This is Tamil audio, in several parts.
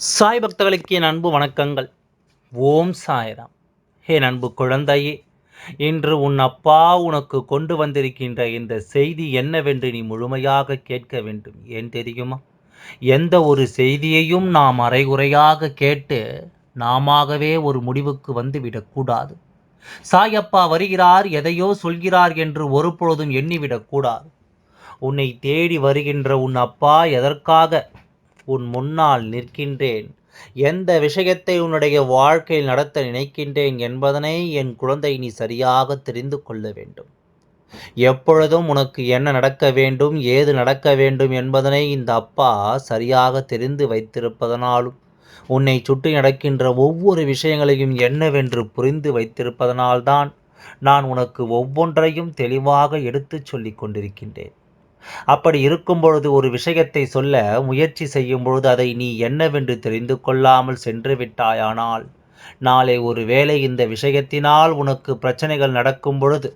சாய் பக்தர்களுக்கு என் அன்பு வணக்கங்கள். ஓம் சாய்ராம். என் அன்பு குழந்தையே இன்று உன் அப்பா உனக்கு கொண்டு வந்திருக்கின்ற இந்த செய்தி என்னவென்று நீ முழுமையாக கேட்க வேண்டும். ஏன் தெரியுமா? எந்த ஒரு செய்தியையும் நாம் அரைகுறையாக கேட்டு நாமாகவே ஒரு முடிவுக்கு வந்துவிடக்கூடாது சாயப்பா வருகிறார் எதையோ சொல்கிறார் என்று ஒருபொழுதும் எண்ணிவிடக்கூடாது உன்னை தேடி வருகின்ற உன் அப்பா எதற்காக உன் முன்னால் நிற்கின்றேன். எந்த விஷயத்தை உன்னுடைய வாழ்க்கையில் நடத்த நினைக்கின்றேன் என்பதனை என் குழந்தை நீ சரியாக தெரிந்து கொள்ள வேண்டும். எப்பொழுதும் உனக்கு என்ன நடக்க வேண்டும் ஏது நடக்க வேண்டும் என்பதனை இந்த அப்பா சரியாக தெரிந்து வைத்திருப்பதனாலும் உன்னை சுற்றி நடக்கின்ற ஒவ்வொரு விஷயங்களையும் என்னவென்று புரிந்து வைத்திருப்பதனால்தான் நான் உனக்கு ஒவ்வொன்றையும் தெளிவாக எடுத்துச் சொல்லிக் கொண்டிருக்கின்றேன். அப்படி இருக்கும் பொழுது ஒரு விஷயத்தை சொல்ல முயற்சி செய்யும் பொழுது அதை நீ என்னவென்று தெரிந்து கொள்ளாமல் சென்று விட்டாயானால் நாளை ஒரு வேளை இந்த விஷயத்தினால் உனக்கு பிரச்சனைகள் நடக்கும் பொழுது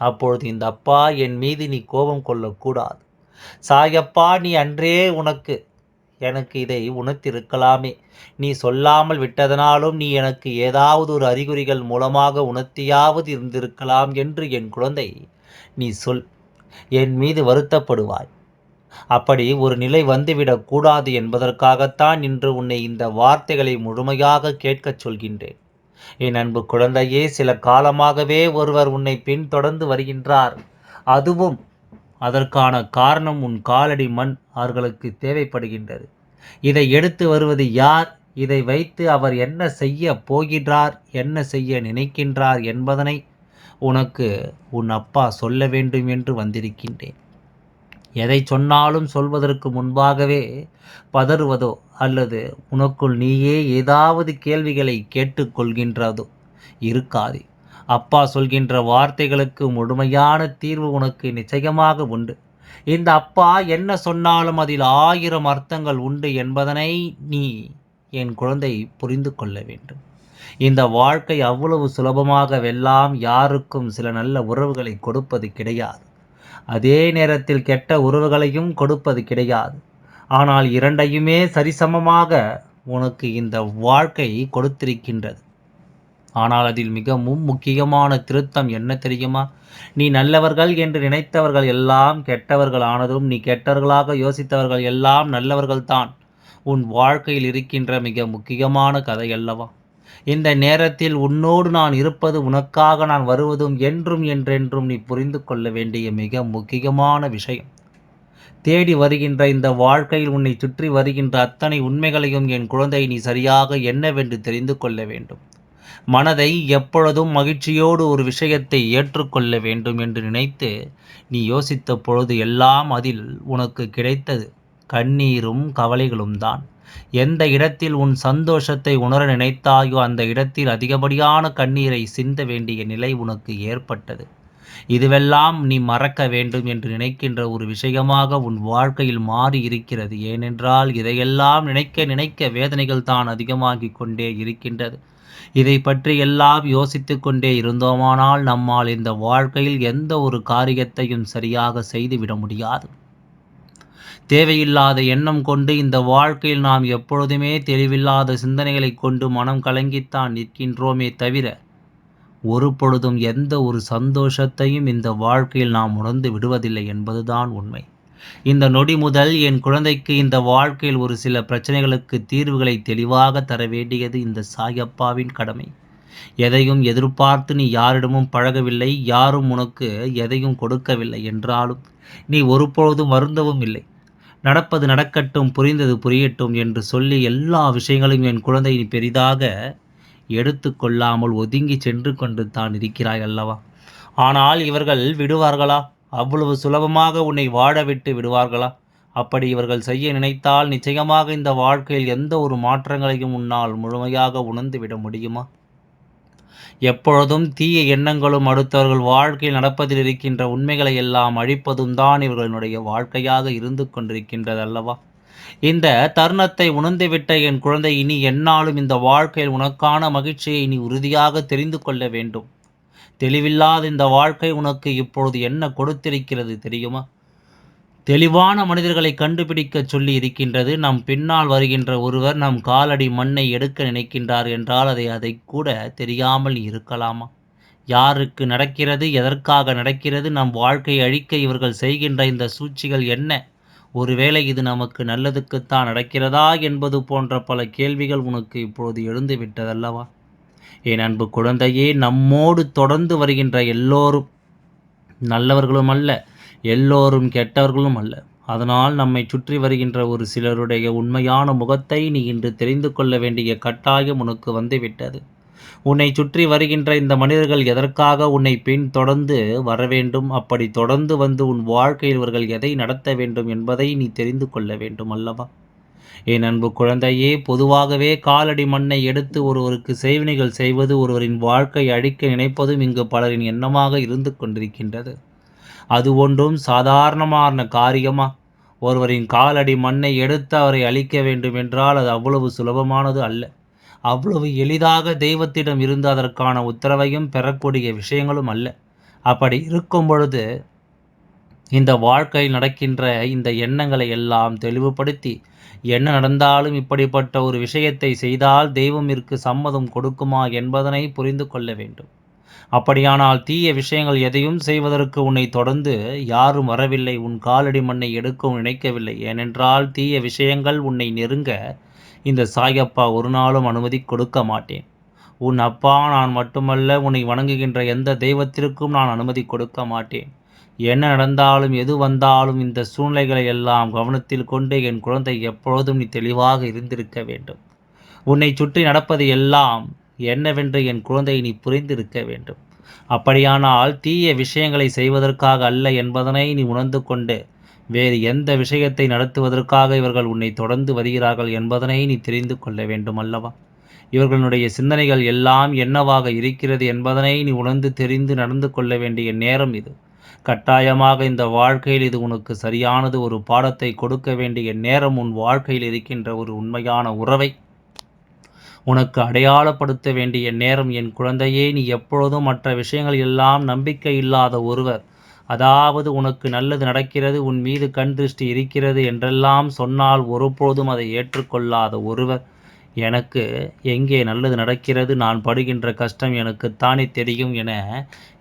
அப்பொழுது இந்த அப்பா என் மீது நீ கோபம் கொள்ளக்கூடாது. சாயப்பா நீ அன்றே உனக்கு எனக்கு இதை உணர்த்திருக்கலாமே. நீ சொல்லாமல் விட்டதனாலும் நீ எனக்கு ஏதாவது ஒரு அறிகுறிகள் மூலமாக உணர்த்தியாவது இருந்திருக்கலாம் என்று என் குழந்தை நீ சொல். என் மீது வருத்தப்படுவாய். அப்படி ஒரு நிலை வந்துவிடக் கூடாது என்பதற்காகத்தான் இன்று உன்னை இந்த வார்த்தைகளை முழுமையாக கேட்கச் சொல்கின்றேன். என் அன்பு குழந்தையே சில காலமாகவே ஒருவர் உன்னை பின்தொடர்ந்து வருகின்றார். அதுவும் அதற்கான காரணம் உன் காலடி மண் அவர்களுக்கு தேவைப்படுகின்றது. இதை எடுத்து வருவது யார்? இதை வைத்து அவர் என்ன செய்ய போகின்றார் என்ன செய்ய நினைக்கின்றார் என்பதனை உனக்கு உன் அப்பா சொல்ல வேண்டும் என்று வந்திருக்கின்றேன். எதை சொன்னாலும் சொல்வதற்கு முன்பாகவே பதறுவதோ அல்லது உனக்குள் நீயே ஏதாவது கேள்விகளை கேட்டுக்கொள்கின்றதோ இருக்காது. அப்பா சொல்கின்ற வார்த்தைகளுக்கு முழுமையான தீர்வு உனக்கு நிச்சயமாக உண்டு. இந்த அப்பா என்ன சொன்னாலும் அதில் ஆயிரம் அர்த்தங்கள் உண்டு என்பதனை நீ என் குழந்தை புரிந்து கொள்ள வேண்டும். இந்த வாழ்க்கை அவ்வளவு சுலபமாக வெல்லாம் யாருக்கும் சில நல்ல உறவுகளை கொடுப்பது கிடையாது. அதே நேரத்தில் கெட்ட உறவுகளையும் கொடுப்பது கிடையாது. ஆனால் இரண்டையுமே சரிசமமாக உனக்கு இந்த வாழ்க்கை கொடுத்திருக்கின்றது. ஆனால் அதில் மிகவும் முக்கியமான திருத்தம் என்ன தெரியுமா? நீ நல்லவர்கள் என்று நினைத்தவர்கள் எல்லாம் கெட்டவர்கள் ஆனதும் நீ கெட்டவர்களாக யோசித்தவர்கள் எல்லாம் நல்லவர்கள்தான். உன் வாழ்க்கையில் இருக்கின்ற மிக முக்கியமான கதை அல்லவா? இந்த நேரத்தில் உன்னோடு நான் இருப்பது உனக்காக நான் வருவதும் என்றும் என்றென்றும் நீ புரிந்து கொள்ள வேண்டிய மிக முக்கியமான விஷயம். தேடி வருகின்ற இந்த வாழ்க்கையில் உன்னை சுற்றி வருகின்ற அத்தனை உண்மைகளையும் என் குழந்தை நீ சரியாக என்னவென்று தெரிந்து கொள்ள வேண்டும். மனதை எப்பொழுதும் மகிழ்ச்சியோடு ஒரு விஷயத்தை ஏற்றுக்கொள்ள வேண்டும் என்று நினைத்து நீ யோசித்த பொழுது எல்லாம் அதில் உனக்கு கிடைத்தது. கண்ணீரும் கவலைகளும் தான் எந்த இடத்தில் உன் சந்தோஷத்தை உணர நினைத்தாயோ அந்த இடத்தில் அதிகப்படியான கண்ணீரை சிந்த வேண்டிய நிலை உனக்கு ஏற்பட்டது. இதுவெல்லாம் நீ மறக்க வேண்டும் என்று நினைக்கின்ற ஒரு விஷயமாக உன் வாழ்க்கையில் மாறி இருக்கிறது ஏனென்றால் இதையெல்லாம் நினைக்க நினைக்க வேதனைகள் தான் அதிகமாகிக் கொண்டே இருக்கின்றது. இதை பற்றி எல்லாம் யோசித்து கொண்டே இருந்தோமானால் நம்மால் இந்த வாழ்க்கையில் எந்த ஒரு காரியத்தையும் சரியாக செய்துவிட முடியாது. தேவையில்லாத எண்ணம் கொண்டு இந்த வாழ்க்கையில் நாம் எப்பொழுதுமே தெளிவில்லாத சிந்தனைகளை கொண்டு மனம் கலங்கித்தான் நிற்கின்றோமே தவிர ஒரு பொழுதும் எந்த ஒரு சந்தோஷத்தையும் இந்த வாழ்க்கையில் நாம் உணர்ந்து விடுவதில்லை என்பதுதான் உண்மை. இந்த நொடி முதல் என் குழந்தைக்கு இந்த வாழ்க்கையில் ஒரு சில பிரச்சனைகளுக்கு தீர்வுகளை தெளிவாக தர வேண்டியது இந்த சாயப்பாவின் கடமை. எதையும் எதிர்பார்த்து நீ யாரிடமும் பழகவில்லை யாரும் உனக்கு எதையும் கொடுக்கவில்லை என்றாலும் நீ ஒருபொழுதும் வருந்தவும் இல்லை. நடப்பது நடக்கட்டும் புரிந்தது புரியட்டும் என்று சொல்லி எல்லா விஷயங்களையும் என் குழந்தை பெரிதாக எடுத்து கொள்ளாமல் ஒதுங்கி சென்று கொண்டு தான் இருக்கிறாய் அல்லவா? ஆனால் இவர்கள் விடுவார்களா? அவ்வளவு சுலபமாக உன்னை வாழ விட்டு விடுவார்களா? அப்படி இவர்கள் செய்ய நினைத்தால் நிச்சயமாக இந்த வாழ்க்கையில் எந்த ஒரு மாற்றங்களையும் உன்னால் முழுமையாக உணர்ந்து விட முடியுமா? எப்பொழுதும் தீய எண்ணங்களும் அடுத்தவர்கள் வாழ்க்கையில் நடப்பதில் இருக்கின்ற உண்மைகளை எல்லாம் அழிப்பதும் தான் இவர்களினுடைய வாழ்க்கையாக இருந்து கொண்டிருக்கின்றது அல்லவா இந்த தருணத்தை உணர்ந்துவிட்ட என் குழந்தை இனி என்னாலும் இந்த வாழ்க்கையில் உனக்கான மகிழ்ச்சியை நீ உறுதியாக தெரிந்து கொள்ள வேண்டும். தெளிவில்லாத இந்த வாழ்க்கை உனக்கு இப்பொழுது என்ன கொடுத்திருக்கிறது தெரியுமா? தெளிவான மனிதர்களை கண்டுபிடிக்க சொல்லி இருக்கின்றது. நம் பின்னால் வருகின்ற ஒருவர் நம் காலடி மண்ணை எடுக்க நினைக்கின்றார் என்றால் அதை அதை கூட தெரியாமல் இருக்கலாமா? யாருக்கு நடக்கிறது எதற்காக நடக்கிறது நம் வாழ்க்கை அழிக்க இவர்கள் செய்கின்ற இந்த சூழ்ச்சிகள் என்ன? ஒருவேளை இது நமக்கு நல்லதுக்குத்தான் நடக்கிறதா என்பது போன்ற பல கேள்விகள் உனக்கு இப்பொழுது எழுந்து விட்டதல்லவா என் அன்பு குழந்தையே நம்மோடு தொடர்ந்து வருகின்ற எல்லோரும் நல்லவர்களும் அல்ல எல்லோரும் கெட்டவர்களும் அல்ல. அதனால் நம்மை சுற்றி வருகின்ற ஒரு சிலருடைய உண்மையான முகத்தை நீ இன்று தெரிந்து கொள்ள வேண்டிய கட்டாயம் உனக்கு வந்துவிட்டது. உன்னை சுற்றி வருகின்ற இந்த மனிதர்கள் எதற்காக உன்னை பின் தொடர்ந்து வர வேண்டும்? அப்படி தொடர்ந்து வந்து உன் வாழ்க்கையில் இவர்கள் எதை நடத்த வேண்டும் என்பதை நீ தெரிந்து கொள்ள வேண்டும் அல்லவா? என் அன்பு குழந்தையே பொதுவாகவே காலடி மண்ணை எடுத்து ஒருவருக்கு செய்வினைகள் செய்வது ஒருவரின் வாழ்க்கை அழிக்க நினைப்பதும் இங்கு பலரின் எண்ணமாக இருந்து கொண்டிருக்கின்றது. அது ஒன்றும் சாதாரணமான காரியமா? ஒருவரின் காலடி மண்ணை எடுத்து அவரை அழிக்க வேண்டும் என்றால் அது அவ்வளவு சுலபமானது அல்ல. அவ்வளவு எளிதாக தெய்வத்திடம் இருந்து அதற்கான உத்தரவையும் பெறக்கூடிய விஷயங்களும் அல்ல. அப்படி இருக்கும் பொழுது இந்த வாழ்க்கையில் நடக்கின்ற இந்த எண்ணங்களை எல்லாம் தெளிவுபடுத்தி என்ன நடந்தாலும் இப்படிப்பட்ட ஒரு விஷயத்தை செய்தால் தெய்வமிற்கு சம்மதம் கொடுக்குமா என்பதனை புரிந்து கொள்ள வேண்டும். அப்படியானால் தீய விஷயங்கள் எதையும் செய்வதற்கு உன்னை தொடர்ந்து யாரும் வரவில்லை. உன் காலடி மண்ணை எடுக்கவும் நினைக்கவில்லை. ஏனென்றால் தீய விஷயங்கள் உன்னை நெருங்க இந்த சாயப்பா ஒரு நாளும் அனுமதி கொடுக்க மாட்டேன். உன் அப்பா நான் மட்டுமல்ல உன்னை வணங்குகின்ற எந்த தெய்வத்திற்கும் நான் அனுமதி கொடுக்க மாட்டேன். என்ன நடந்தாலும் எது வந்தாலும் இந்த சூழ்நிலைகளை எல்லாம் கவனத்தில் கொண்டு என் குழந்தை எப்பொழுதும் நீ தெளிவாக இருந்திருக்க வேண்டும். உன்னை சுற்றி நடப்பது எல்லாம் என்னவென்று என் குழந்தை நீ புரிந்திருக்க வேண்டும். அப்படியானால் தீய விஷயங்களை செய்வதற்காக அல்ல என்பதனை நீ உணர்ந்து கொண்டு வேறு எந்த விஷயத்தை நடத்துவதற்காக இவர்கள் உன்னை தொடர்ந்து வருகிறார்கள் என்பதனை நீ தெரிந்து கொள்ள வேண்டும் அல்லவா? இவர்களுடைய சிந்தனைகள் எல்லாம் என்னவாக இருக்கிறது என்பதனை நீ உணர்ந்து தெரிந்து நடந்து கொள்ள வேண்டிய நேரம் இது. கட்டாயமாக இந்த வாழ்க்கையில் இது உனக்கு சரியானது ஒரு பாடத்தை கொடுக்க வேண்டிய நேரம் உன் வாழ்க்கையில் இருக்கின்ற ஒரு உண்மையான உறவை உனக்கு அடையாளப்படுத்த வேண்டிய நேரம் என் குழந்தையே நீ எப்பொழுதும் மற்ற விஷயங்கள் எல்லாம் நம்பிக்கை இல்லாத ஒருவர். அதாவது உனக்கு நல்லது நடக்கிறது உன் மீது கண் திருஷ்டி இருக்கிறது என்றெல்லாம் சொன்னால் ஒருபோதும் அதை ஏற்றுக்கொள்ளாத ஒருவர். எனக்கு எங்கே நல்லது நடக்கிறது நான் படுகின்ற கஷ்டம் எனக்குத்தானே தெரியும் என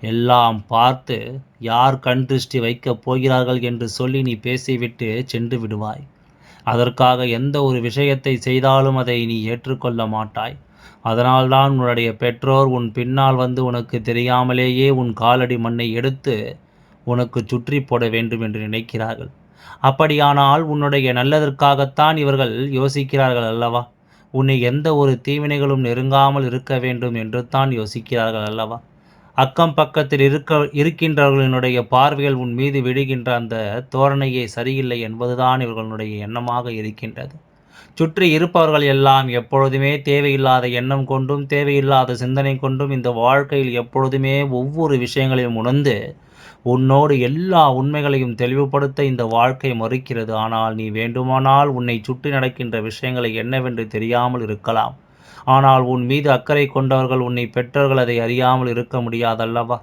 எல்லாம் பார்த்து யார் கண் திருஷ்டி வைக்கப் போகிறார்கள்? என்று சொல்லி நீ பேசிவிட்டு சென்று விடுவாய். அதற்காக எந்த ஒரு விஷயத்தை செய்தாலும் அதை நீ ஏற்றுக்கொள்ள மாட்டாய். அதனால்தான் உன்னுடைய பெற்றோர் உன் பின்னால் வந்து உனக்கு தெரியாமலேயே உன் காலடி மண்ணை எடுத்து உனக்கு சுற்றி போட வேண்டும் என்று நினைக்கிறார்கள். அப்படியானால் உன்னுடைய நல்லதற்காகத்தான் இவர்கள் யோசிக்கிறார்கள் அல்லவா? உன்னை எந்த ஒரு தீவினைகளும் நெருங்காமல் இருக்க வேண்டும் என்று தான் யோசிக்கிறார்கள் அல்லவா? அக்கம் பக்கத்தில் இருக்க இருக்கின்றவர்களினுடைய பார்வைகள் உன் மீது விடுகின்ற அந்த தோரணையே சரியில்லை என்பதுதான் இவர்களுடைய எண்ணமாக இருக்கின்றது. சுற்றி இருப்பவர்கள் எல்லாம் எப்பொழுதுமே தேவையில்லாத எண்ணம் கொண்டும் தேவையில்லாத சிந்தனை கொண்டும் இந்த வாழ்க்கையில் எப்பொழுதுமே ஒவ்வொரு விஷயங்களையும் உணர்ந்து உன்னோடு எல்லா உண்மைகளையும் தெளிவுபடுத்த இந்த வாழ்க்கை மறுக்கிறது. ஆனால் நீ வேண்டுமானால் உன்னை சுற்றி நடக்கின்ற விஷயங்களை என்னவென்று தெரியாமல் இருக்கலாம். ஆனால் உன் மீது அக்கறை கொண்டவர்கள் உன்னை பெற்றவர்கள் அதை அறியாமல் இருக்க முடியாதல்லவா?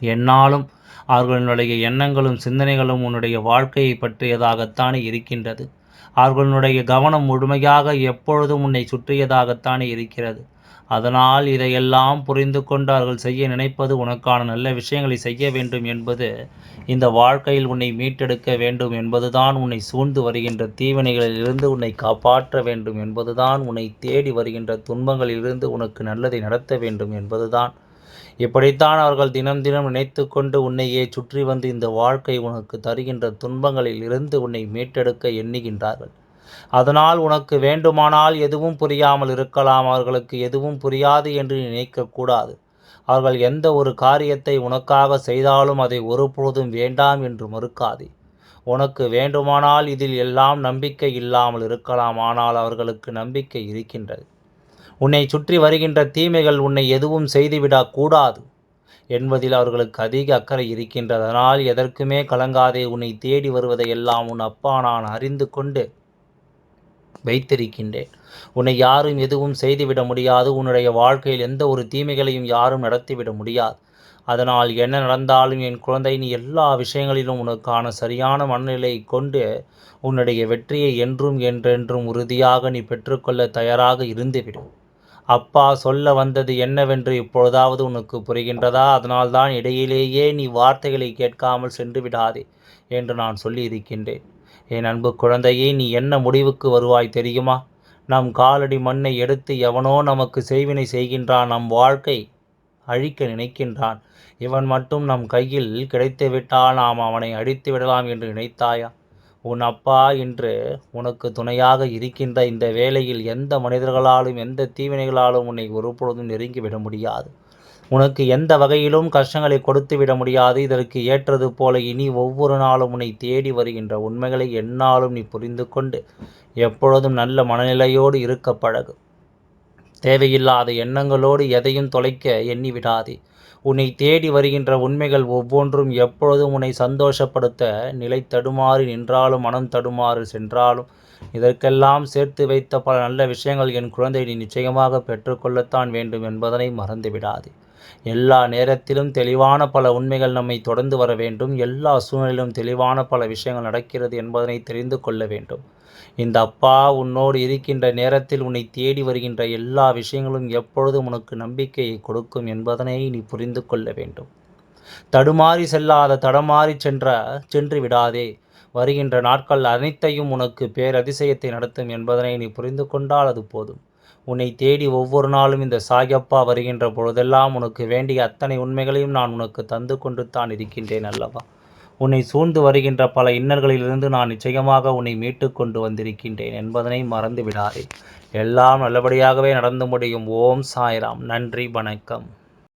என்னாலும் அவர்களுடைய எண்ணங்களும் சிந்தனைகளும் உன்னுடைய வாழ்க்கையை பற்றியதாகத்தானே இருக்கின்றது. அவர்களுடைய கவனம் முழுமையாக எப்பொழுதும் உன்னை சுற்றியதாகத்தானே இருக்கிறது. அதனால் இதையெல்லாம் புரிந்து கொண்டு அவர்கள் செய்ய நினைப்பது உனக்கான நல்ல விஷயங்களை செய்ய வேண்டும் என்பது இந்த வாழ்க்கையில் உன்னை மீட்டெடுக்க வேண்டும் என்பதுதான் உன்னை சூழ்ந்து வருகின்ற தீவினைகளிலிருந்து உன்னை காப்பாற்ற வேண்டும் என்பதுதான் உன்னை தேடி வருகின்ற துன்பங்களிலிருந்து உனக்கு நல்லதை நடத்த வேண்டும் என்பதுதான். இப்படித்தான் அவர்கள் தினம் தினம் நினைத்து கொண்டு உன்னையே சுற்றி வந்து இந்த வாழ்க்கை உனக்கு தருகின்ற துன்பங்களில் இருந்து உன்னை மீட்டெடுக்க எண்ணுகின்றார்கள். அதனால் உனக்கு வேண்டுமானால் எதுவும் புரியாமல் இருக்கலாம் அவர்களுக்கு எதுவும் புரியாது என்று நினைக்கக்கூடாது. அவர்கள் எந்த ஒரு காரியத்தை உனக்காக செய்தாலும் அதை ஒருபொழுதும் வேண்டாம் என்று மறுக்காதே. உனக்கு வேண்டுமானால் இதில் எல்லாம் நம்பிக்கை இல்லாமல் இருக்கலாம் ஆனால் அவர்களுக்கு நம்பிக்கை இருக்கின்றது. உன்னை சுற்றி வருகின்ற தீமைகள் உன்னை எதுவும் செய்துவிடக்கூடாது என்பதில் அவர்களுக்கு அதிக அக்கறை இருக்கின்றதனால் எதற்குமே கலங்காதே உன்னை தேடி வருவதையெல்லாம் உன் அப்பா நான் அறிந்து கொண்டு வைத்திருக்கின்றேன். உன்னை யாரும் எதுவும் செய்துவிட முடியாது. உன்னுடைய வாழ்க்கையில் எந்த ஒரு தீமைகளையும் யாரும் நடத்திவிட முடியாது. அதனால் என்ன நடந்தாலும் என் குழந்தை நீ எல்லா விஷயங்களிலும் உனக்கான சரியான மனநிலையை கொண்டு உன்னுடைய வெற்றியை என்றும் என்றென்றும் உறுதியாக நீ பெற்றுக்கொள்ள தயாராக இருந்துவிடும் அப்பா சொல்ல வந்தது என்னவென்று இப்பொழுதாவது உனக்கு புரிகின்றதா? அதனால்தான் இடையிலேயே நீ வார்த்தைகளை கேட்காமல் சென்று விடாதே என்று நான் சொல்லி இருக்கின்றேன் என் அன்பு குழந்தையே நீ என்ன முடிவுக்கு வருவாய் தெரியுமா? நம் காலடி மண்ணை எடுத்து எவனோ நமக்கு செய்வினை செய்கின்றான் நம் வாழ்க்கை அழிக்க நினைக்கின்றான். இவன் மட்டும் நம் கையில் கிடைத்துவிட்டால் நாம் அவனை அழித்து விடலாம் என்று நினைத்தாயா? உன் அப்பா இன்று உனக்கு துணையாக இருக்கின்ற இந்த வேளையில் எந்த மனிதர்களாலும் எந்த தீவினைகளாலும் உன்னை ஒருபொழுதும் நெருங்கிவிட முடியாது. உனக்கு எந்த வகையிலும் கஷ்டங்களை கொடுத்து விட முடியாது. இதற்கு ஏற்றது போல இனி ஒவ்வொரு நாளும் உன்னை தேடி வருகின்ற உண்மைகளை என்னாலும் நீ புரிந்து கொண்டு எப்பொழுதும் நல்ல மனநிலையோடு இருக்க பழகு. தேவையில்லாத எண்ணங்களோடு எதையும் தொலைக்க எண்ணிவிடாதே. உன்னை தேடி வருகின்ற உண்மைகள் ஒவ்வொன்றும் எப்பொழுதும் உன்னை சந்தோஷப்படுத்த நிலை தடுமாறி நின்றாலும் மனம் தடுமாறு சென்றாலும் இதற்கெல்லாம் சேர்த்து வைத்த பல நல்ல விஷயங்கள் என் குழந்தை நீ நிச்சயமாக பெற்றுக்கொள்ளத்தான் வேண்டும் என்பதனை மறந்துவிடாதே. எல்லா நேரத்திலும் தெளிவான பல உண்மைகள் நம்மை தொடர்ந்து வர வேண்டும். எல்லா சூழ்நிலையிலும் தெளிவான பல விஷயங்கள் நடக்கிறது என்பதனை தெரிந்து கொள்ள வேண்டும். இந்த அப்பா உன்னோடு இருக்கின்ற நேரத்தில் உன்னை தேடி வருகின்ற எல்லா விஷயங்களும் எப்பொழுதும் உனக்கு நம்பிக்கையை கொடுக்கும் என்பதனை நீ புரிந்து கொள்ள வேண்டும். தடுமாறி செல்லாத தடமாறி சென்ற சென்று விடாதே. வருகின்ற நாட்கள் அனைத்தையும் உனக்கு பேரதிசயத்தை நடத்தும் என்பதனை நீ புரிந்து கொண்டால் அது போதும். உன்னை தேடி ஒவ்வொரு நாளும் இந்த சாயப்பா வருகின்ற பொழுதெல்லாம் உனக்கு வேண்டிய அத்தனை உண்மைகளையும் நான் உனக்கு தந்து கொண்டு தான் இருக்கின்றேன் அல்லவா? உன்னை சூழ்ந்து வருகின்ற பல இன்னல்களிலிருந்து நான் நிச்சயமாக உன்னை மீட்டு கொண்டு வந்திருக்கின்றேன் என்பதனை மறந்து விடாதே எல்லாம் நல்லபடியாகவே நடந்து முடியும். ஓம் சாய்ராம். நன்றி வணக்கம்.